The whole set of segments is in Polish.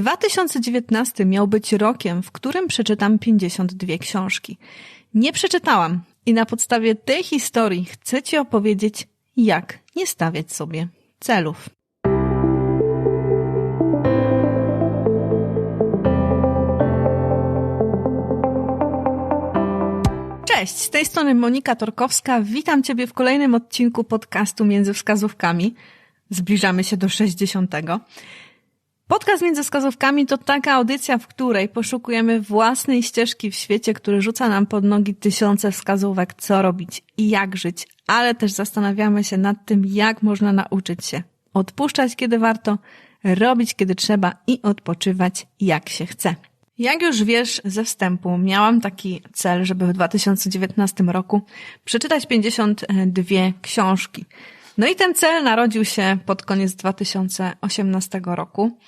2019 miał być rokiem, w którym przeczytam 52 książki. Nie przeczytałam i na podstawie tej historii chcę Ci opowiedzieć, jak nie stawiać sobie celów. Cześć, z tej strony Monika Torkowska. Witam Ciebie w kolejnym odcinku podcastu Między Wskazówkami. Zbliżamy się do 60. Podcast Między Wskazówkami to taka audycja, w której poszukujemy własnej ścieżki w świecie, który rzuca nam pod nogi tysiące wskazówek, co robić i jak żyć, ale też zastanawiamy się nad tym, jak można nauczyć się odpuszczać, kiedy warto, robić, kiedy trzeba i odpoczywać, jak się chce. Jak już wiesz ze wstępu, miałam taki cel, żeby w 2019 roku przeczytać 52 książki. No i ten cel narodził się pod koniec 2018 roku.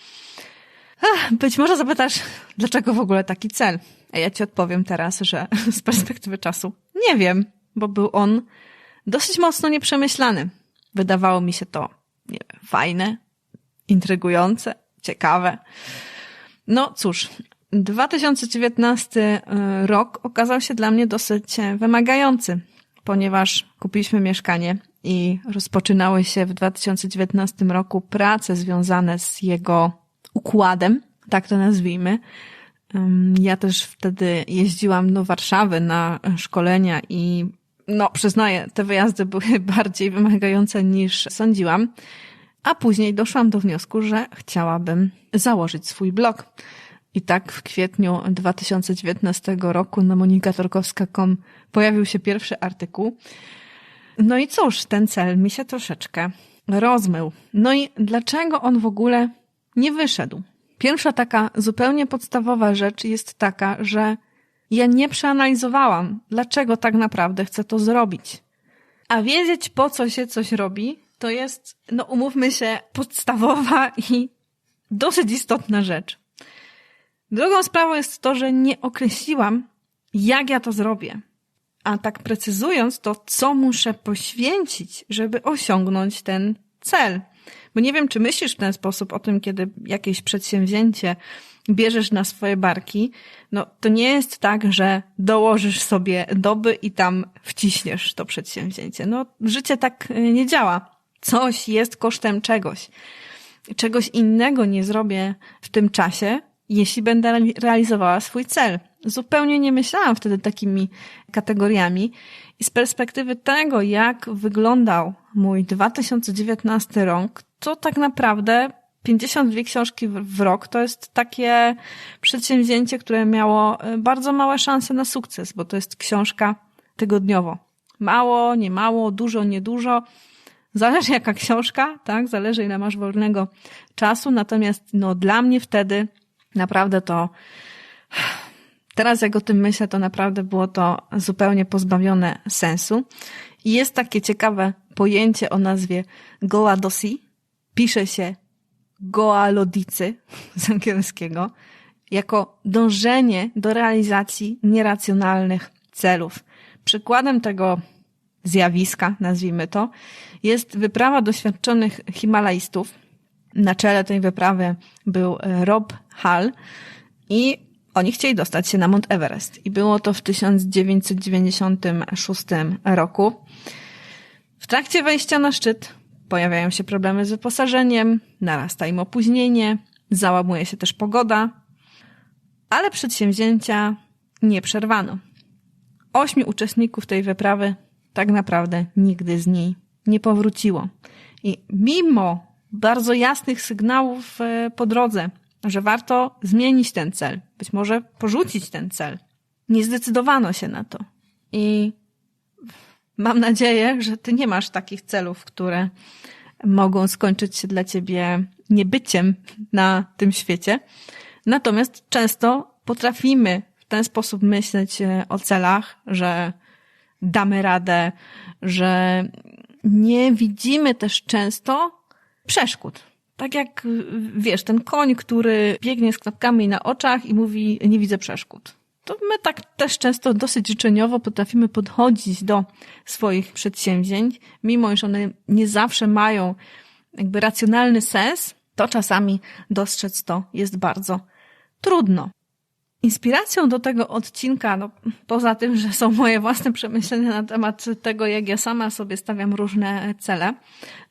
Ach, być może zapytasz, dlaczego w ogóle taki cel? A ja ci odpowiem teraz, że z perspektywy czasu nie wiem, bo był on dosyć mocno nieprzemyślany. Wydawało mi się to nie wiem, fajne, intrygujące, ciekawe. No cóż, 2019 y, rok okazał się dla mnie dosyć wymagający, ponieważ kupiliśmy mieszkanie i rozpoczynały się w 2019 roku prace związane z jego układem, tak to nazwijmy. Ja też wtedy jeździłam do Warszawy na szkolenia i no, przyznaję, te wyjazdy były bardziej wymagające niż sądziłam. A później doszłam do wniosku, że chciałabym założyć swój blog. I tak w kwietniu 2019 roku na monikatorkowska.com pojawił się pierwszy artykuł. No i cóż, ten cel mi się troszeczkę rozmył. No i dlaczego on w ogóle nie wyszedł? Pierwsza taka zupełnie podstawowa rzecz jest taka, że ja nie przeanalizowałam, dlaczego tak naprawdę chcę to zrobić. A wiedzieć, po co się coś robi, to jest, no umówmy się, podstawowa i dosyć istotna rzecz. Drugą sprawą jest to, że nie określiłam, jak ja to zrobię. A tak precyzując to, co muszę poświęcić, żeby osiągnąć ten cel. Bo nie wiem, czy myślisz w ten sposób o tym, kiedy jakieś przedsięwzięcie bierzesz na swoje barki, no to nie jest tak, że dołożysz sobie doby i tam wciśniesz to przedsięwzięcie. No życie tak y, nie działa. Coś jest kosztem czegoś. Czegoś innego nie zrobię w tym czasie, jeśli będę realizowała swój cel. Zupełnie nie myślałam wtedy takimi kategoriami i z perspektywy tego, jak wyglądał mój 2019 rok, to tak naprawdę 52 książki w rok to jest takie przedsięwzięcie, które miało e, bardzo małe szanse na sukces, bo to jest książka tygodniowo. Mało, nie mało, dużo, niedużo. Zależy jaka książka, tak? Zależy ile masz wolnego czasu. Natomiast no dla mnie wtedy naprawdę to Teraz jak o tym myślę, to naprawdę było to zupełnie pozbawione sensu. I jest takie ciekawe pojęcie o nazwie goadosi. Pisze się goalodicy z angielskiego, jako dążenie do realizacji nieracjonalnych celów. Przykładem tego zjawiska, nazwijmy to, jest wyprawa doświadczonych Himalajstów. Na czele tej wyprawy był Rob Hall i oni chcieli dostać się na Mount Everest i było to w 1996 roku. W trakcie wejścia na szczyt pojawiają się problemy z wyposażeniem, narasta im opóźnienie, załamuje się też pogoda, ale przedsięwzięcia nie przerwano. Ośmiu uczestników tej wyprawy tak naprawdę nigdy z niej nie powróciło. I mimo bardzo jasnych sygnałów e, po drodze, że warto zmienić ten cel, być może porzucić ten cel. Nie zdecydowano się na to. I mam nadzieję, że ty nie masz takich celów, które mogą skończyć się dla ciebie niebyciem na tym świecie. Natomiast często potrafimy w ten sposób myśleć e, o celach, że damy radę, że nie widzimy też często przeszkód tak jak, wiesz, ten koń, który biegnie z klapkami na oczach i mówi, nie widzę przeszkód. To my tak też często dosyć życzeniowo potrafimy podchodzić do swoich przedsięwzięć, mimo iż one nie zawsze mają jakby racjonalny sens, to czasami dostrzec to jest bardzo trudno. Inspiracją do tego odcinka, no, poza tym, że są moje własne przemyślenia na temat tego, jak ja sama sobie stawiam różne cele,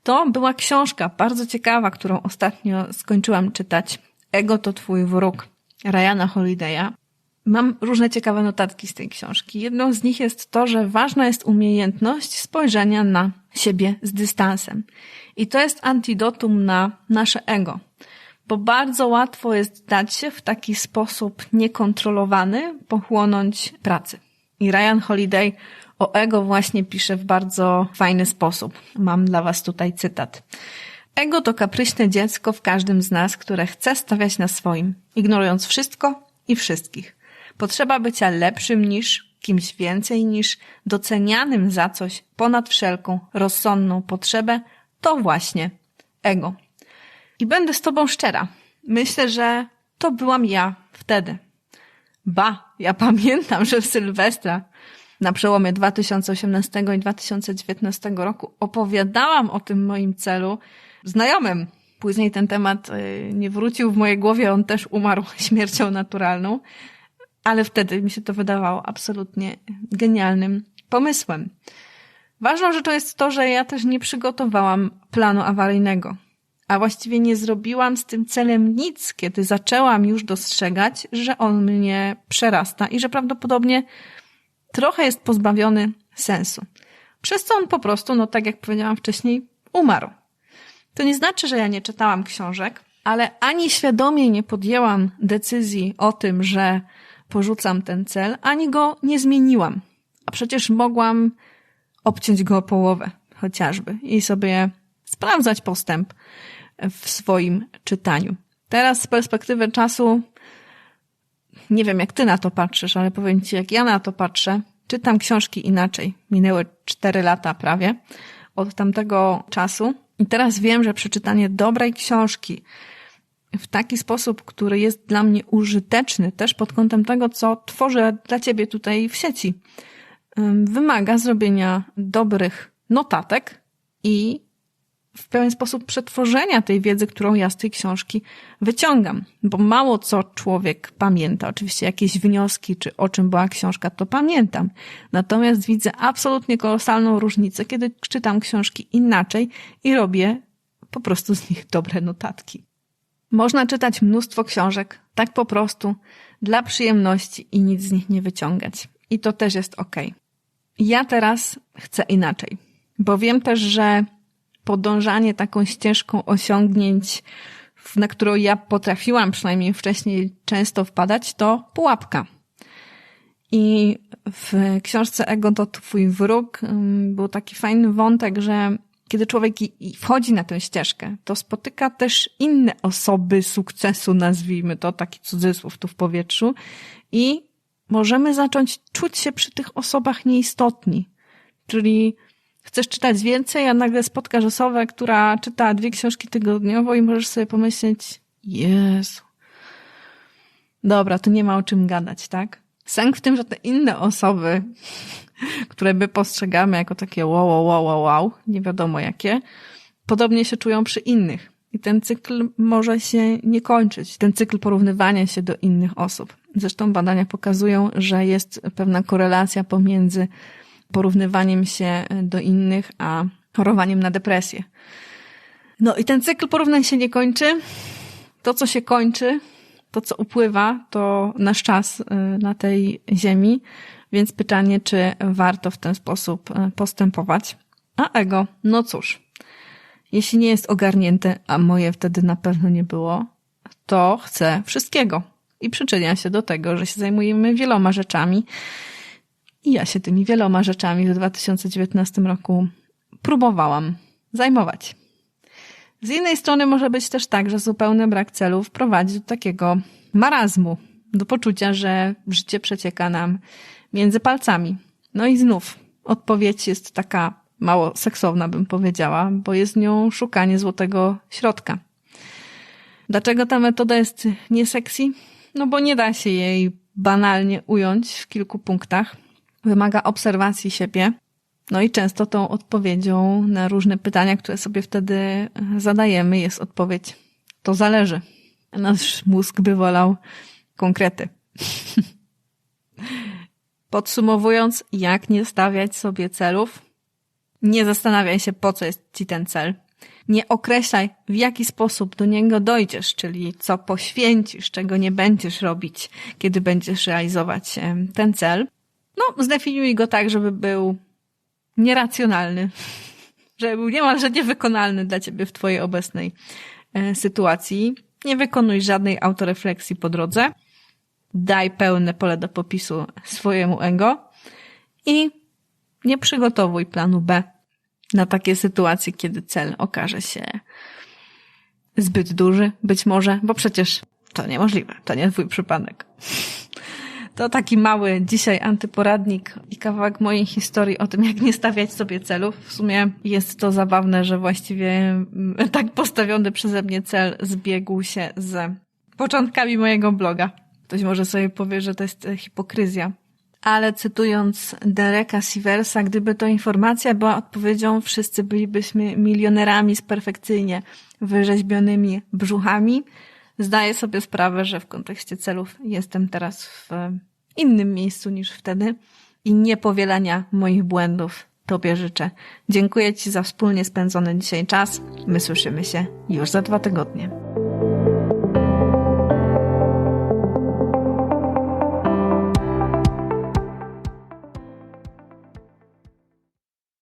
to była książka bardzo ciekawa, którą ostatnio skończyłam czytać. Ego to twój wróg. Ryana Holiday'a. Mam różne ciekawe notatki z tej książki. Jedną z nich jest to, że ważna jest umiejętność spojrzenia na siebie z dystansem. I to jest antidotum na nasze ego bo bardzo łatwo jest dać się w taki sposób niekontrolowany pochłonąć pracy. I Ryan Holiday o ego właśnie pisze w bardzo fajny sposób. Mam dla Was tutaj cytat. Ego to kapryśne dziecko w każdym z nas, które chce stawiać na swoim, ignorując wszystko i wszystkich. Potrzeba bycia lepszym niż, kimś więcej niż, docenianym za coś ponad wszelką rozsądną potrzebę, to właśnie ego. I będę z tobą szczera. Myślę, że to byłam ja wtedy. Ba, ja pamiętam, że w Sylwestra na przełomie 2018 i 2019 roku opowiadałam o tym moim celu znajomym. Później ten temat y, nie wrócił w mojej głowie, on też umarł śmiercią naturalną, ale wtedy mi się to wydawało absolutnie genialnym pomysłem. Ważną rzeczą jest to, że ja też nie przygotowałam planu awaryjnego a właściwie nie zrobiłam z tym celem nic, kiedy zaczęłam już dostrzegać, że on mnie przerasta i że prawdopodobnie trochę jest pozbawiony sensu. Przez co on po prostu, no tak jak powiedziałam wcześniej, umarł. To nie znaczy, że ja nie czytałam książek, ale ani świadomie nie podjęłam decyzji o tym, że porzucam ten cel, ani go nie zmieniłam. A przecież mogłam obciąć go o połowę, chociażby, i sobie sprawdzać postęp w swoim czytaniu. Teraz z perspektywy czasu, nie wiem jak ty na to patrzysz, ale powiem ci, jak ja na to patrzę, czytam książki inaczej. Minęły cztery lata prawie od tamtego czasu i teraz wiem, że przeczytanie dobrej książki w taki sposób, który jest dla mnie użyteczny też pod kątem tego, co tworzę dla ciebie tutaj w sieci, wymaga zrobienia dobrych notatek i w pewien sposób przetworzenia tej wiedzy, którą ja z tej książki wyciągam. Bo mało co człowiek pamięta. Oczywiście jakieś wnioski, czy o czym była książka, to pamiętam. Natomiast widzę absolutnie kolosalną różnicę, kiedy czytam książki inaczej i robię po prostu z nich dobre notatki. Można czytać mnóstwo książek, tak po prostu, dla przyjemności i nic z nich nie wyciągać. I to też jest ok. Ja teraz chcę inaczej, bo wiem też, że podążanie taką ścieżką osiągnięć, na którą ja potrafiłam przynajmniej wcześniej często wpadać, to pułapka. I w książce Ego to twój wróg był taki fajny wątek, że kiedy człowiek wchodzi na tę ścieżkę, to spotyka też inne osoby sukcesu, nazwijmy to, taki cudzysłów tu w powietrzu, i możemy zacząć czuć się przy tych osobach nieistotni. Czyli chcesz czytać więcej, a nagle spotkasz osobę, która czyta dwie książki tygodniowo i możesz sobie pomyśleć, Jezu. Dobra, tu nie ma o czym gadać, tak? Sęk w tym, że te inne osoby, które my postrzegamy jako takie wow, wow, wow, wow, nie wiadomo jakie, podobnie się czują przy innych. I ten cykl może się nie kończyć. Ten cykl porównywania się do innych osób. Zresztą badania pokazują, że jest pewna korelacja pomiędzy porównywaniem się do innych, a chorowaniem na depresję. No i ten cykl porównań się nie kończy. To, co się kończy, to, co upływa, to nasz czas y, na tej ziemi, więc pytanie, czy warto w ten sposób y, postępować. A ego, no cóż, jeśli nie jest ogarnięte, a moje wtedy na pewno nie było, to chce wszystkiego i przyczynia się do tego, że się zajmujemy wieloma rzeczami, i ja się tymi wieloma rzeczami w 2019 roku próbowałam zajmować. Z innej strony może być też tak, że zupełny brak celów prowadzi do takiego marazmu, do poczucia, że życie przecieka nam między palcami. No i znów odpowiedź jest taka mało seksowna, bym powiedziała, bo jest nią szukanie złotego środka. Dlaczego ta metoda jest nieseksy? No bo nie da się jej banalnie ująć w kilku punktach wymaga obserwacji siebie. No i często tą odpowiedzią na różne pytania, które sobie wtedy zadajemy, jest odpowiedź to zależy. Nasz mózg by wolał konkrety. Podsumowując, jak nie stawiać sobie celów, nie zastanawiaj się, po co jest ci ten cel. Nie określaj, w jaki sposób do niego dojdziesz, czyli co poświęcisz, czego nie będziesz robić, kiedy będziesz realizować ten cel. No, zdefiniuj go tak, żeby był nieracjonalny, żeby był niemalże niewykonalny dla ciebie w twojej obecnej e, sytuacji. Nie wykonuj żadnej autorefleksji po drodze. Daj pełne pole do popisu swojemu ego i nie przygotowuj planu B na takie sytuacje, kiedy cel okaże się zbyt duży, być może, bo przecież to niemożliwe, to nie twój przypadek. To taki mały dzisiaj antyporadnik i kawałek mojej historii o tym, jak nie stawiać sobie celów. W sumie jest to zabawne, że właściwie mm, tak postawiony przeze mnie cel zbiegł się z początkami mojego bloga. Ktoś może sobie powie, że to jest hipokryzja. Ale cytując Dereka Siversa, gdyby to informacja była odpowiedzią, wszyscy bylibyśmy milionerami z perfekcyjnie wyrzeźbionymi brzuchami. Zdaję sobie sprawę, że w kontekście celów jestem teraz w innym miejscu niż wtedy i niepowielania moich błędów Tobie życzę. Dziękuję Ci za wspólnie spędzony dzisiaj czas. My słyszymy się już za dwa tygodnie.